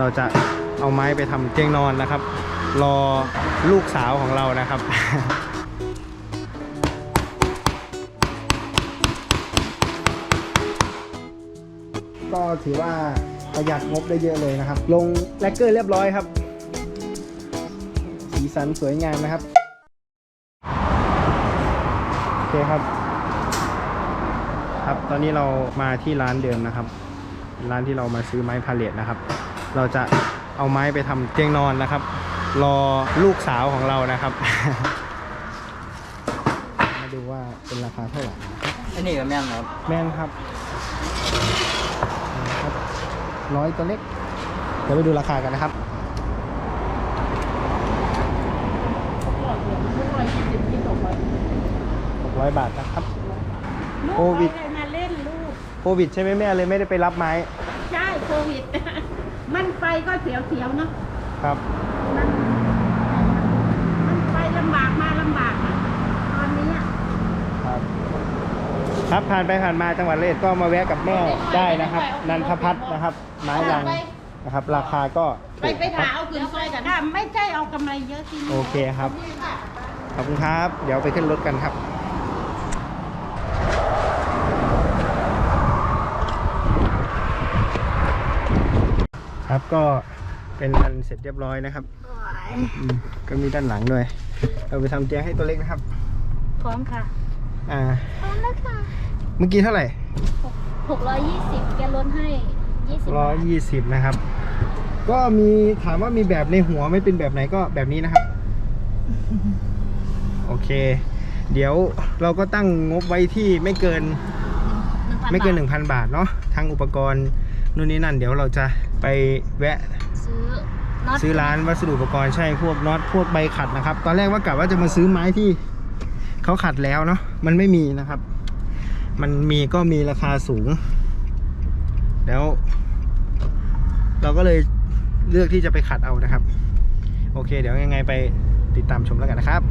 เราจะเอาไม้ไปทำเตียงนอนนะครับ รอลูกสาวของเรานะครับก็ถือว่าประหยัดงบได้เยอะเลยนะครับ ลงแลกเกอร์เรียบร้อยครับ สีสันสวยงามนะครับ โอเคครับ ครับตอนนี้เรามาที่ร้านเดิมนะครับ ร้านที่เรามาซื้อไม้พาเลทนะครับ เราจะเอาไม้ไปทำเตียงนอนนะครับ รอลูกสาวของเรานะครับ มาดูว่าเป็นราคาเท่าไหร่นะครับอันนี้ก็แม่นครับ แม่นครับครับร้อยตัวเล็กเดี๋ยวไปดูราคากันนะครับ600บาทนะครับลูกโควิดอะไรมาเล่นลูกโควิดใช่ไหมแม่เลยไม่ได้ไปรับไม้ ใช่โควิด มันไปก็เสียวๆเนาะครับ มันมันไปลำบากมาลำบากอะตอนนี้อะครับ ครับผ่านไปผ่านมาจังหวัดเลยก็มาแวะกับแม่ได้นะครับ นันทพัฒน์นะครับ ไม้ลังนะครับ ราคาก็ไปถูกไปครัหาบเอาคืนซอยกันถ้าไม่ใช่เอากำไรเยอะที่นี่โอเคครับ ขอบคุณครับ เดี๋ยวไปขึ้นรถกันครับ ครับก็เป็นอันเสร็จเรียบร้อยนะครับอืมก็มีด้านหลังด้วย เราไปทำเตียงให้ตัวเล็กนะครับ พร้อมค่ะ อ่า พร้อมแล้วค่ะเมื่อกี้เท่าไหร่620 แกลลดให้ 20ร้อยยี่สิบนะครับ ก็มีถามว่ามีแบบในหัวไม่เป็นแบบไหนก็แบบนี้นะครับ โอเค เดี๋ยวเราก็ตั้งงบไว้ที่ไม่เกิน1,000ไม่เกินบาท1,000 บาทเนาะทั้งอุปกรณ์นู่นนี่นั่น เดี๋ยวเราจะ ไปแวะซื้อน็อตซื้อร้านวัสดุอุปกรณ์ใช่พวกน็อตพวกใบขัดนะครับ ตอนแรกว่ากะว่าจะมาซื้อไม้ที่เขาขัดแล้วเนาะมันไม่มีนะครับ มันมีก็มีราคาสูง แล้ว เราก็เลยเลือกที่จะไปขัดเอานะครับ โอเค เดี๋ยวยังไงไปติดตามชมแล้วกันนะครับ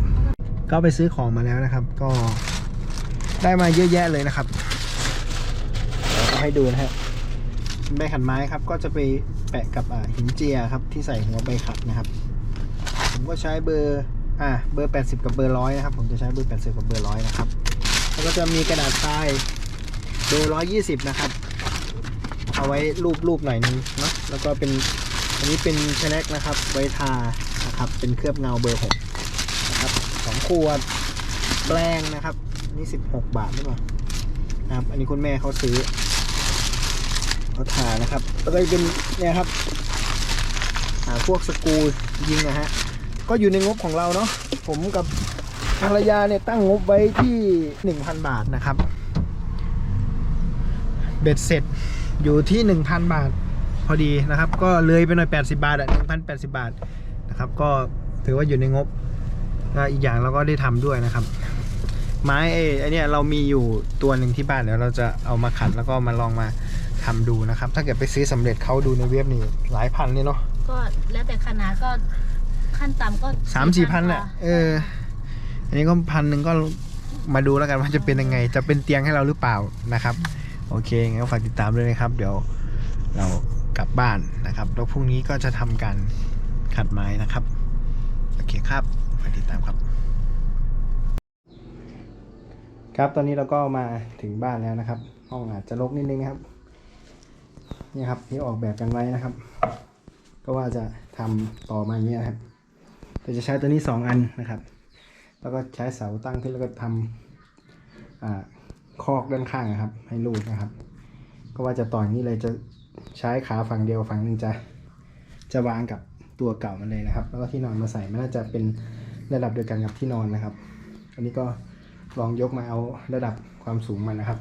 ก็ไปซื้อของมาแล้วนะครับ ก็ได้มาเยอะแยะเลยนะครับเดี๋ยวจะให้ดูนะฮะ ใบขัดไม้ครับ ก็จะไปแปะกับหินเจียครับที่ใส่หัวใบขัดนะครับ ผมก็ใช้เบอร์อ่าเบอร์ 80 กับเบอร์ร้อยนะครับ ผมจะใช้เบอร์ 80 กับเบอร์ร้อยนะครับ แล้วก็จะมีกระดาษทรายเบอร์120นะครับ เอาไว้รูปรูปหน่อยนึงเนาะแล้วก็เป็นอันนี้เป็นชแนกนะครับ ไว้ทานะครับ เป็นเคลือบเงาเบอร์6นะครับสองขวดแปรงนะครับ นี่16บาทหรือเปล่านะครับ อันนี้คุณแม่เขาซื้อ เขาทานะครับ แล้วก็เป็นเนี่ยครับพวกสกูยิงนะฮะ ก็อยู่ในงบของเราเนาะ ผมกับภรรยาเนี่ยตั้งงบไว้ที่ 1,000 บาทนะครับ เบ็ดเสร็จอยู่ที่ 1,000 บาทพอดีนะครับ ก็เลยไปหน่อย 80 บาทอะ1,080 บาทนะครับ ก็ถือว่าอยู่ในงบ อีกอย่างเราก็ได้ทำด้วยนะครับ ไม้ไอ้ไอเนี่ยเรามีอยู่ตัวหนึ่งที่บ้านเดี๋ยวเราจะเอามาขัดแล้วก็มาลองมา ทำดูนะครับ ถ้าเกิดไปซื้อสำเร็จเขาดูในเว็บนี่หลายพันนี่เนาะก็แล้วแต่ขนาดก็ขั้นต่ำก็สามสี่พันแหละกว่าเออ อันนี้ก็พันหนึ่งก็มาดูแล้วกันว่าจะเป็นยังไง จะเป็นเตียงให้เราหรือเปล่านะครับ โอเคงั้นก็ฝากติดตามด้วยนะครับ เดี๋ยวเรากลับบ้านนะครับแล้วพรุ่งนี้ก็จะทำการขัดไม้นะครับ โอเคครับฝากติดตามครับ ครับตอนนี้เราก็มาถึงบ้านแล้วนะครับ ห้องอาจจะรกนิดนึงนะครับ นี่ครับที่ออกแบบกันไว้นะครับ ก็ว่าจะทำต่อมาอย่างนี้ยนะครับแต่จะใช้ตัวนี้สองอันนะครับ แล้วก็ใช้เสาตั้งขึ้นแล้วก็ทำอ่าคอกด้านข้างนะครับ ให้ลูกนะครับ ก็ว่าจะต่ออย่างนี้เลยจะใช้ขาฝั่งเดียวฝั่งหนึ่งจะจะวางกับตัวเก่ามันเลยนะครับ แล้วก็ที่นอนมาใส่มันน่าจะเป็นระดับเดียวกันกับที่นอนนะครับ อันนี้ก็ลองยกมาเอาระดับความสูงมันนะครับ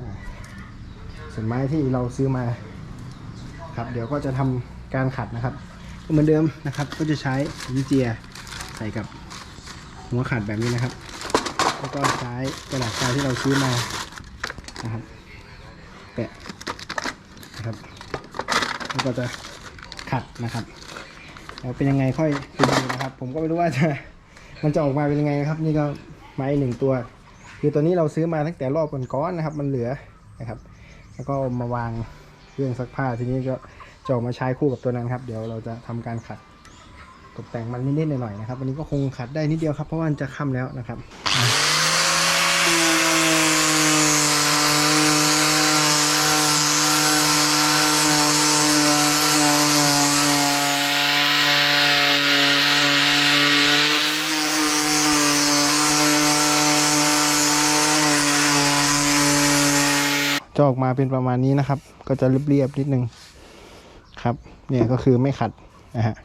อ่า ส่วนไม้ที่เราซื้อมาครับ เดี๋ยวก็จะทำการขัดนะครับเหมือนเดิมนะครับ ก็จะใช้หิเจียใส่กับหัวขัดแบบนี้นะครับ แล้วก็ใช้กระดาษทรายที่เราซื้อมานะครับแปะนะครับแล้วก็จะขัดนะครับแล้วเป็นยังไงค่อยไปดูนะครับ ผมก็ไม่รู้ว่าจะมันจะออกมาเป็นยังไงนะครับ นี่ก็ไม้หนึ่งตัว คือตัวนี้เราซื้อมาตั้งแต่รอบก่อนๆนะครับ มันเหลือนะครับ แล้วก็มาวางเครื่องซักผ้าทีนี้ก็จะออกมาใช้คู่กับตัวนั้นครับ เดี๋ยวเราจะทำการขัดตกแต่งมันนิดๆหน่อยๆนะครับ วันนี้ก็คงขัดได้นิดเดียวครับ เพราะว่ามันจะค่าแล้วนะครับ มาเป็นประมาณนี้นะครับ ก็จะเรียบๆนิดนึงครับ เนี่ยก็คือไม่ขัดนะฮะ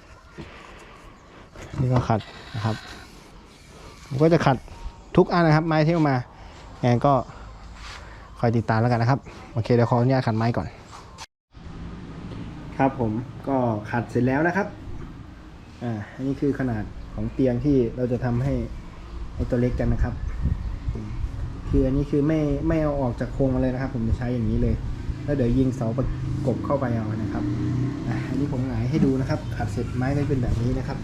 นี่ก็ขัดนะครับผมก็จะขัดทุกอันนะครับ ไม้ที่เอามาอย่างนั้นก็คอยติดตามแล้วกันนะครับ โอเคเดี๋ยวขออนุญาตขัดไม้ก่อน ครับผมก็ขัดเสร็จแล้วนะครับอ่าอันนี้คือขนาดของเตียงที่เราจะทำให้ไอตัวเล็กกันนะครับ คืออันนี้คือไม่ไม่เอาออกจากโครงมาเลยนะครับ ผมจะใช้อย่างนี้เลย แล้วเดี๋ยวยิงเสาประกบเข้าไปเอานะครับอันนี้ผมหงายให้ดูนะครับขัดเสร็จไม้ก็เป็นแบบนี้นะครับ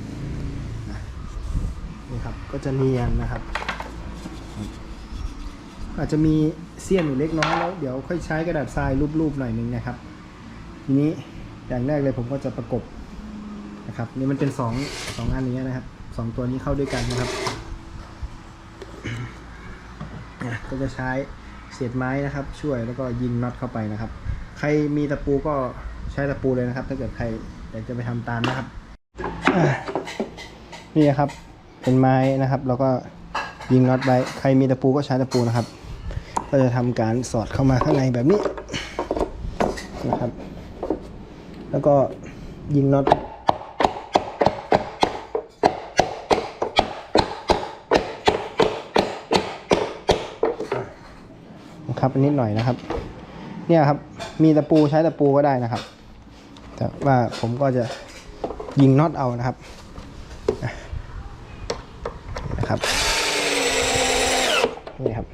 นี่ครับก็จะเนียนนะครับ อาจจะมีเสี้ยนอยู่เล็กน้อยแล้วเดี๋ยวค่อยใช้กระดาษทรายรูปๆหน่อยนึงนะครับ ทีนี้อย่างแรกเลยผมก็จะประกบนะครับนี่มันเป็นสองสองอันนี้นะครับสองตัวนี้เข้าด้วยกันนะครับ อะก็จะใช้เศษไม้นะครับ ช่วยแล้วก็ยิงน็อตเข้าไปนะครับ ใครมีตะปูก็ใช้ตะปูเลยนะครับ ถ้าเกิดใครอยากจะไปทำตามนะครับนี่นะครับเป็นไม้นะครับ แล้วก็ยิงน็อตไว้ใครมีตะปูก็ใช้ตะปูนะครับ ก็จะทำการสอดเข้ามาข้างในแบบนี้นะครับ แล้วก็ยิงน็อต นะครับนิดหน่อยนะครับ เนี่ยครับ มีตะปูใช้ตะปูก็ได้นะครับ แต่ว่าผมก็จะยิงน็อตเอานะครับอะนี่นะครับนี่ครับ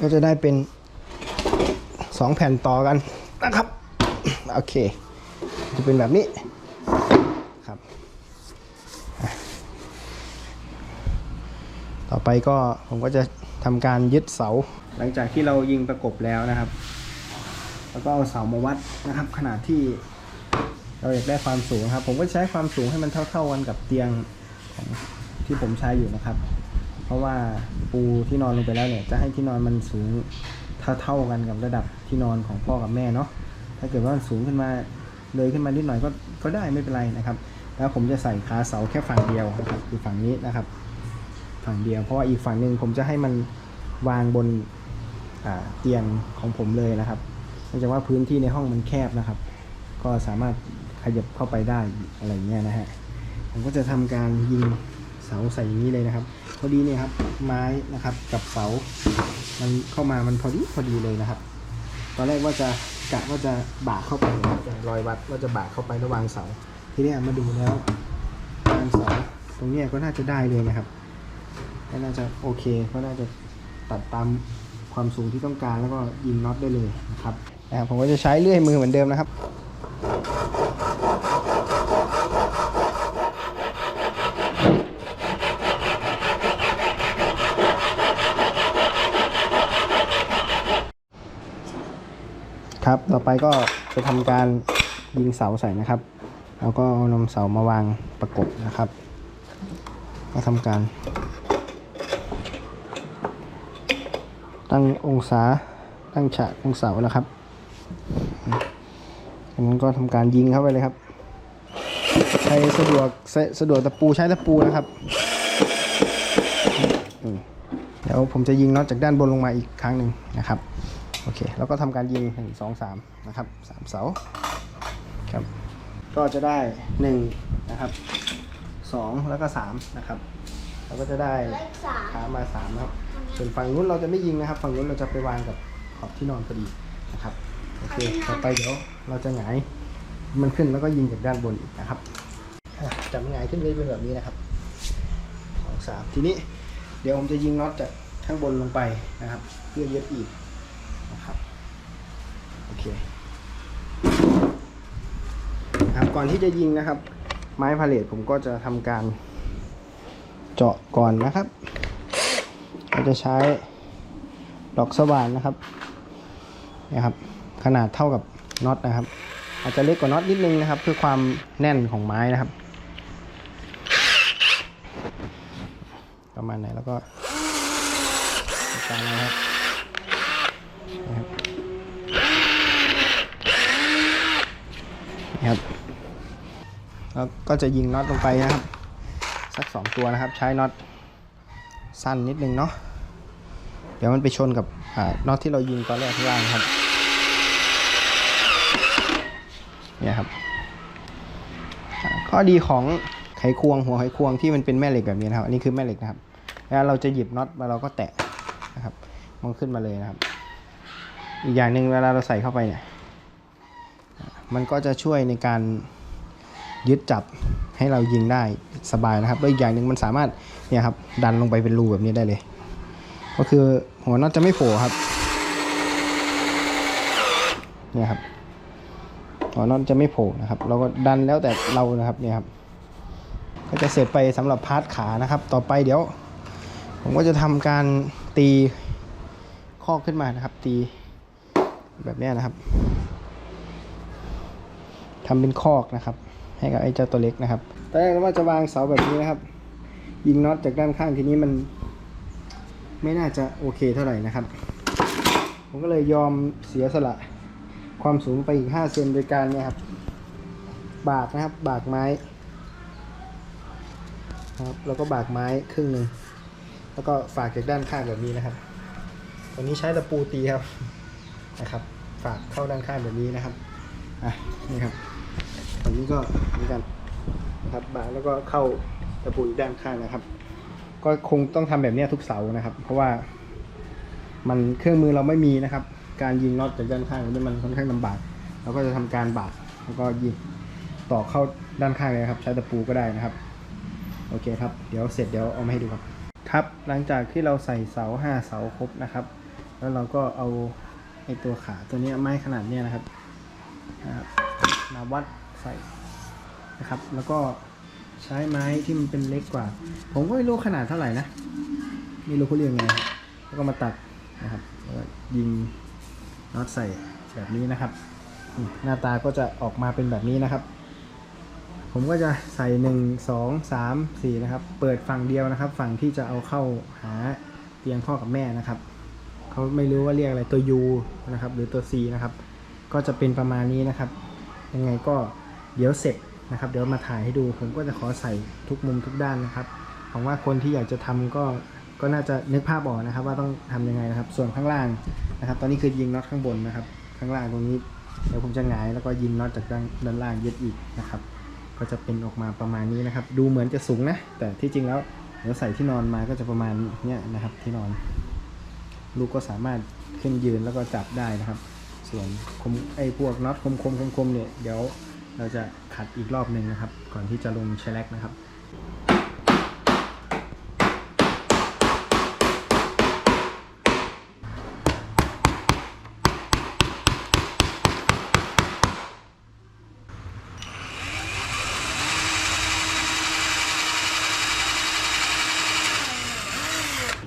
ก็จะได้เป็นสองแผ่นต่อกันนะครับ โอเค จะเป็นแบบนี้ ครับ ต่อไปก็ผมก็จะทำการยึดเสา หลังจากที่เรายิงประกบแล้วนะครับ แล้วก็เอาเสามาวัดนะครับ ขนาดที่เราอยากได้ความสูงครับ ผมก็ใช้ความสูงให้มันเท่า ๆกันกับเตียงของที่ผมใช้อยู่นะครับ เพราะว่าปูที่นอนลงไปแล้วเนี่ย จะให้ที่นอนมันสูงเท่าๆกันกับระดับที่นอนของพ่อกับแม่เนาะถ้าเกิดว่ามันสูงขึ้นมา เลยขึ้นมานิดหน่อยก็ก็ได้ไม่เป็นไรนะครับ แล้วผมจะใส่ขาเสาแค่ฝั่งเดียวนะครับคือฝั่งนี้นะครับ ฝั่งเดียวเพราะว่าอีกฝั่งหนึ่งผมจะให้มันวางบนเตียงของผมเลยนะครับเนื่องจากว่าพื้นที่ในห้องมันแคบนะครับ ก็สามารถขยับเข้าไปได้อะไรเงี้ยนะฮะผมก็จะทำการยิงเสาใส่อย่างนี้เลยนะครับ พอดีเนี่ยครับไม้นะครับกับเสา มันเข้ามามันพอดีพอดีเลยนะครับ ตอนแรกว่าจะ กะว่าจะบากเข้าไปนะครับอยวัดว่าจะบากเข้าไประหว่างเสา ทีนี้มาดูแล้ววางเสาตรงนี้ก็น่าจะได้เลยนะครับก็น่าจะโอเคก็น่าจะตัดตามความสูงที่ต้องการแล้วก็ยิงน็อตได้เลยนะครับนะครับผมก็จะใช้เลื่อยมือเหมือนเดิมนะครับ ครับ ต่อไปก็จะทำการยิงเสาใส่นะครับ แล้วก็เอานำเสามาวางประกบนะครับ ก็ทำการ ตั้งองศาตั้งฉากของเสานะครับจากนั้นก็ทำการยิงเข้าไปเลยครับใครสะดวกสะสะดวกตะปูใช้ตะปูนะครับเดี๋ยวผมจะยิงน็อตจากด้านบนลงมาอีกครั้งหนึ่งนะครับ โอเค แล้วก็ทำการยิงหนึ่งสองสามนะครับสามเสาครับ ก็จะได้หนึ่งนะครับสองแล้วก็สามนะครับเราก็จะได้ขามาสามนะครับ ส่วนฝั่งนู้นเราจะไม่ยิงนะครับ ฝั่งนู้นเราจะไปวางกับขอบที่นอนพอดีนะครับโอเคต่อไปเดี๋ยวเราจะหงายมันขึ้นแล้วก็ยิงจากด้านบนอีกนะครับอะจับหงายขึ้นเลยเป็นแบบนี้นะครับสองสามทีนี้เดี๋ยวผมจะยิงน็อตจากข้างบนลงไปนะครับ เพื่อยึดอีก เคครับก่อนที่จะยิงนะครับ ไม้พาเลทผมก็จะทำการเจาะก่อนนะครับเราจะใช้ดอกสว่านนะครับนะครับขนาดเท่ากับน็อตนะครับ อาจจะเล็กกว่าน็อตนิดนึงนะครับ เพื่อความแน่นของไม้นะครับ ประมาณไหนแล้วก็จารนะครับนะครับ ครับ แล้วก็จะยิงน็อตลงไปนะครับ สักสองตัวนะครับ ใช้น็อตสั้นนิดนึงเนาะ เดี๋ยวมันไปชนกับน็อตที่เรายิงตอนแรกข้างล่างครับ เนี่ยครับ ข้อดีของไขควงหัวไขควงที่มันเป็นแม่เหล็กแบบนี้นะครับ อันนี้คือแม่เหล็กนะครับ แล้วเราจะหยิบน็อตมาเราก็แตะนะครับมันขึ้นมาเลยนะครับ อีกอย่างหนึ่งเวลาเราใส่เข้าไปเนี่ย มันก็จะช่วยในการยึดจับให้เรายิงได้สบายนะครับแล้วอีกอย่างหนึ่งมันสามารถเนี่ยครับดันลงไปเป็นรูแบบนี้ได้เลย ก็คือหัวน็อตจะไม่โผล่ครับเนี่ยครับหัวน็อตจะไม่โผล่นะครับ เราก็ดันแล้วแต่เรานะครับเนี่ยครับ ก็จะเสร็จไปสำหรับพาร์ทขานะครับ ต่อไปเดี๋ยว ผมก็จะทำการตีข้อขึ้นมานะครับ ตีแบบนี้นะครับ ทำเป็นคอกนะครับ ให้กับไอ้เจ้าตัวเล็กนะครับตอนแรกเราว่าจะวางเสาแบบนี้นะครับ ยิงน็อตจากด้านข้างทีนี้มัน ไม่น่าจะโอเคเท่าไหร่นะครับ ผมก็เลยยอมเสียสละ ความสูงไปอีก5เซนโดยการเนี่ยครับ บากนะครับ บากไม้ครับแล้วก็บากไม้ครึ่งหนึ่งแล้วก็ฝากจากด้านข้างแบบนี้นะครับตัวนี้ใช้ตะปูตีครับนะครับ ฝากเข้าด้านข้างแบบนี้นะครับ อะนี่ครับอันนี้ก็เหมือนกันนะครับบาแล้วก็เข้าตะปูด้านข้างนะครับ ก็คงต้องทำแบบนี้ทุกเสานะครับ เพราะว่า มันเครื่องมือเราไม่มีนะครับ การยิงน็อตจากด้านข้างนี่มันค่อนข้างลำบากเราก็จะทำการบากแล้วก็ยิงต่อเข้าด้านข้างเลยครับ ใช้ตะปูก็ได้นะครับ โอเคครับ เดี๋ยวเสร็จเดี๋ยวเอามาให้ดูครับ ครับหลังจากที่เราใส่เสาห้าเสาครบนะครับ แล้วเราก็เอาไอตัวขาตัวนี้ไม้ขนาดนี้นะครับ มาวัดใส่นะครับ แล้วก็ใช้ไม้ที่มันเป็นเล็กกว่า ผมก็ไม่รู้ขนาดเท่าไหร่นะไม่รู้เขาเรียกไงแล้วก็มาตัดนะครับแล้วยิงน็อตใส่แบบนี้นะครับ หน้าตาก็จะออกมาเป็นแบบนี้นะครับ ผมก็จะใส่หนึ่งสองสามสี่นะครับ เปิดฝั่งเดียวนะครับ ฝั่งที่จะเอาเข้าหาเตียงพ่อกับแม่นะครับเขาไม่รู้ว่าเรียกอะไรตัว U นะครับ หรือตัว C นะครับ ก็จะเป็นประมาณนี้นะครับ ยังไงก็เดี๋ยวเสร็จนะครับ เดี๋ยวมาถ่ายให้ดู ผมก็จะขอใส่ทุกมุมทุกด้านนะครับหวังว่าคนที่อยากจะทำก็ก็น่าจะนึกภาพออกนะครับ ว่าต้องทำยังไงนะครับ ส่วนข้างล่างนะครับ ตอนนี้คือยิงน็อตข้างบนนะครับ ข้างล่างตรงนี้เดี๋ยวผมจะหงายแล้วก็ยิงน็อตจากด้านด้านล่างยึดอีกนะครับ ก็จะเป็นออกมาประมาณนี้นะครับ ดูเหมือนจะสูงนะแต่ที่จริงแล้วเดี๋ยวใส่ที่นอนมาก็จะประมาณเนี้ยนะครับที่นอน ลูกก็สามารถขึ้นยืนแล้วก็จับได้นะครับ ส่วนคมไอ้พวกน็อตคมคมคมคมๆเนี่ยเดี๋ยวเราจะขัดอีกรอบหนึ่งนะครับ ก่อนที่จะลงแชลกนะครับ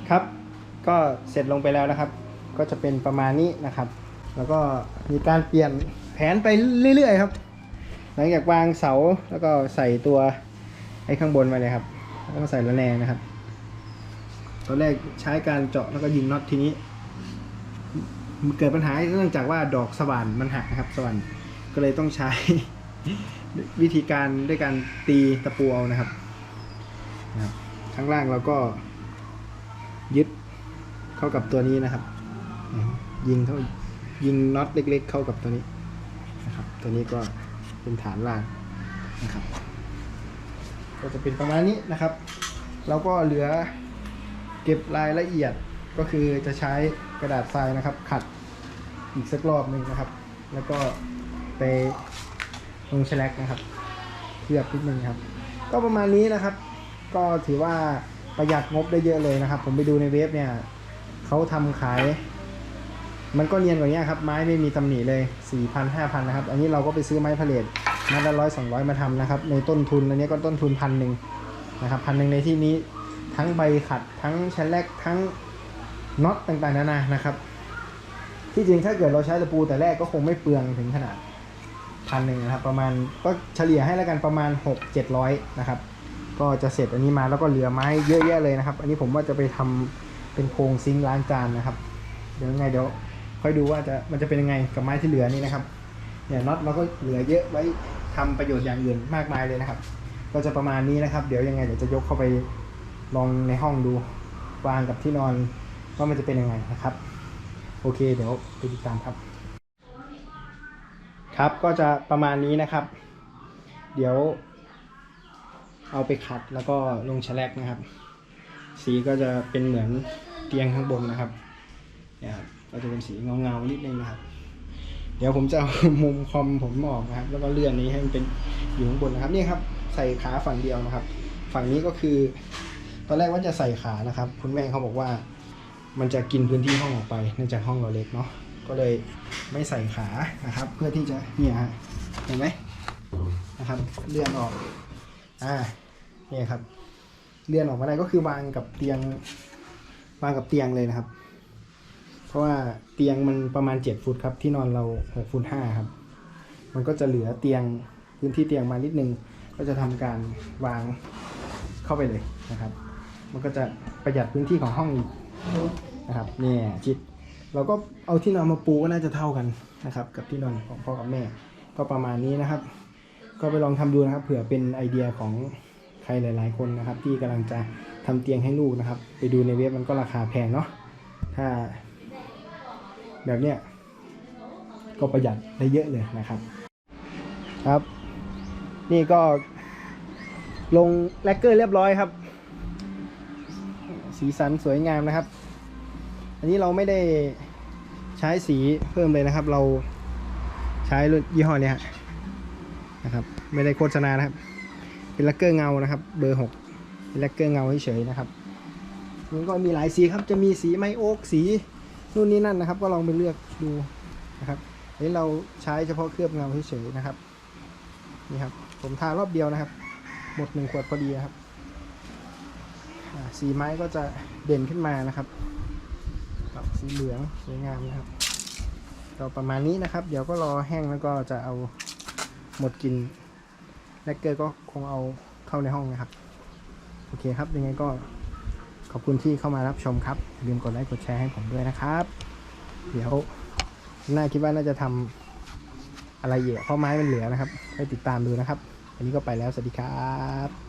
ครับ ก็เสร็จลงไปแล้วนะครับ ก็จะเป็นประมาณนี้นะครับ แล้วก็มีการเปลี่ยนแผนไปเรื่อยๆครับ หลังจากวางเสาแล้วก็ใส่ตัวไอ้ข้างบนมาเลยครับ แล้วก็ใส่ระแนงนะครับ ตอนแรกใช้การเจาะแล้วก็ยิงน็อตทีนี้เกิดปัญหาเนื่องจากว่าดอกสว่านมันหักนะครับสว่านก็เลยต้องใช้วิธีการด้วยการตีตะปูเอานะครับนะครับข้างล่างเราก็ยึดเข้ากับตัวนี้นะครับ ยิงเข้า ยิงน็อตเล็ก ๆ เข้ากับตัวนี้นะครับ ตัวนี้ก็เป็นฐานรางนะครับ ก็จะเป็นประมาณนี้นะครับเราก็เหลือเก็บรายละเอียดก็คือจะใช้กระดาษทรายนะครับ ขัดอีกสักรอบหนึ่งนะครับ แล้วก็ไปลงแฉลกนะครับเพื่อบนิดนึงครับ ก็ประมาณนี้นะครับ ก็ถือว่าประหยัดงบได้เยอะเลยนะครับ ผมไปดูในเว็บเนี่ยเขาทำขาย มันก็เนียนกว่านี้ครับ ไม้ไม่มีตำหนิเลย4,000 5,000นะครับ อันนี้เราก็ไปซื้อไม้ผลิตมัดละร้อยสองร้อยมาทำนะครับ ในต้นทุนอันนี้ก็ต้นทุนพันหนึ่งนะครับพันหนึ่งในที่นี้ทั้งใบขัดทั้งแชนแลกทั้งน็อตต่างๆนานานะครับ ที่จริงถ้าเกิดเราใช้ตะปูแต่แรกก็คงไม่เปลืองถึงขนาดพันหนึ่งนะครับ ประมาณก็เฉลี่ยให้แล้วกันประมาณ 6 700นะครับ ก็จะเสร็จอันนี้มาแล้วก็เหลือไม้เยอะแยะเลยนะครับ อันนี้ผมว่าจะไปทำเป็นโครงซิงค์ล้างจานนะครับ เดี๋ยวยังไงเดี๋ยว อยดูว่าจะมันจะเป็นยังไงกับไม้ที่เหลือนี่นะครับเนี่ยน็อตเราก็เหลือเยอะไว้ทำประโยชน์อย่างอื่นมากมายเลยนะครับ ก็จะประมาณนี้นะครับ เดี๋ยวยังไงเดี๋ยวจะยกเข้าไปลองในห้องดูวางกับที่นอนว่ามันจะเป็นยังไงนะครับ โอเคเดี๋ยวไปติดตามครับ ครับก็จะประมาณนี้นะครับ เดี๋ยว เอาไปขัดแล้วก็ลงแฉลกนะครับ สีก็จะเป็นเหมือนเตียงข้างบนนะครับเนี่ยครับ ก็จะเป็นสีเงาๆนิดนึงนะครับ เดี๋ยวผมจะเอามุมคอมผมออกนะครับ แล้วก็เลื่อนนี้ให้มันเป็นอยู่ข้างบนนะครับนี่ครับ ใส่ขาฝั่งเดียวนะครับ ฝั่งนี้ก็คือ ตอนแรกว่าจะใส่ขานะครับ คุณแม่เขาบอกว่า มันจะกินพื้นที่ห้องออกไปเนื่องจากห้องเราเล็กเนาะก็เลยไม่ใส่ขานะครับ เพื่อที่จะเนี่ยฮะเห็นไหมนะครับเลื่อนออกอ่าเนี่ยครับเลื่อนออกมาได้ก็คือวางกับเตียงวางกับเตียงเลยนะครับ เพราะว่าเตียงมันประมาณ 7 ฟุตครับ ที่นอนเรา6ฟุต5ครับ มันก็จะเหลือเตียงพื้นที่เตียงมานิดนึง ก็จะทำการวางเข้าไปเลยนะครับ มันก็จะประหยัดพื้นที่ของห้องอีกนะครับเนี่ยชิดเราก็เอาที่นอนมาปูก็น่าจะเท่ากันนะครับ กับที่นอนของพ่อกับแม่ ก็ประมาณนี้นะครับ ก็ไปลองทำดูนะครับ เผื่อเป็นไอเดียของใครหลาย ๆ คนนะครับ ที่กำลังจะทำเตียงให้ลูกนะครับ ไปดูในเว็บมันก็ราคาแพงเนาะถ้า แบบเนี้ยก็ประหยัดได้เยอะเลยนะครับ ครับ นี่ก็ลงแลกเกอร์เรียบร้อยครับ สีสันสวยงามนะครับ อันนี้เราไม่ได้ใช้สีเพิ่มเลยนะครับ เราใช้ยี่ห้อเนี้ยฮะนะครับ ไม่ได้โฆษณานะครับ เป็นแลกเกอร์เงานะครับ เบอร์หกเป็นแลกเกอร์เงาเฉยๆนะครับมันก็มีหลายสีครับจะมีสีไมโอ๊กสี นู่นนี่นั่นนะครับ ก็ลองไปเลือกดูนะครับอันนี้เราใช้เฉพาะเคลือบเงาเฉยๆนะครับ นี่ครับ ผมทารอบเดียวนะครับ หมดหนึ่งขวดพอดีครับ สีไม้ก็จะเด่นขึ้นมานะครับกับสีเหลืองสวยงามนะครับก็ประมาณนี้นะครับ เดี๋ยวก็รอแห้งแล้วก็จะเอาหมดกินแลกเกอร์ก็คงเอาเข้าในห้องนะครับ โอเคครับยังไงก็ อบคุณที่เข้ามารับชมครับอย่าลืมกดไลค์กดแชร์ให้ผมด้วยนะครับ เดี๋ยวน่าคิดว่าน่าจะทำอะไรเยอะเพราะไม้มันเหลือนะครับให้ติดตามดูนะครับ อันนี้ก็ไปแล้วสวัสดีครับ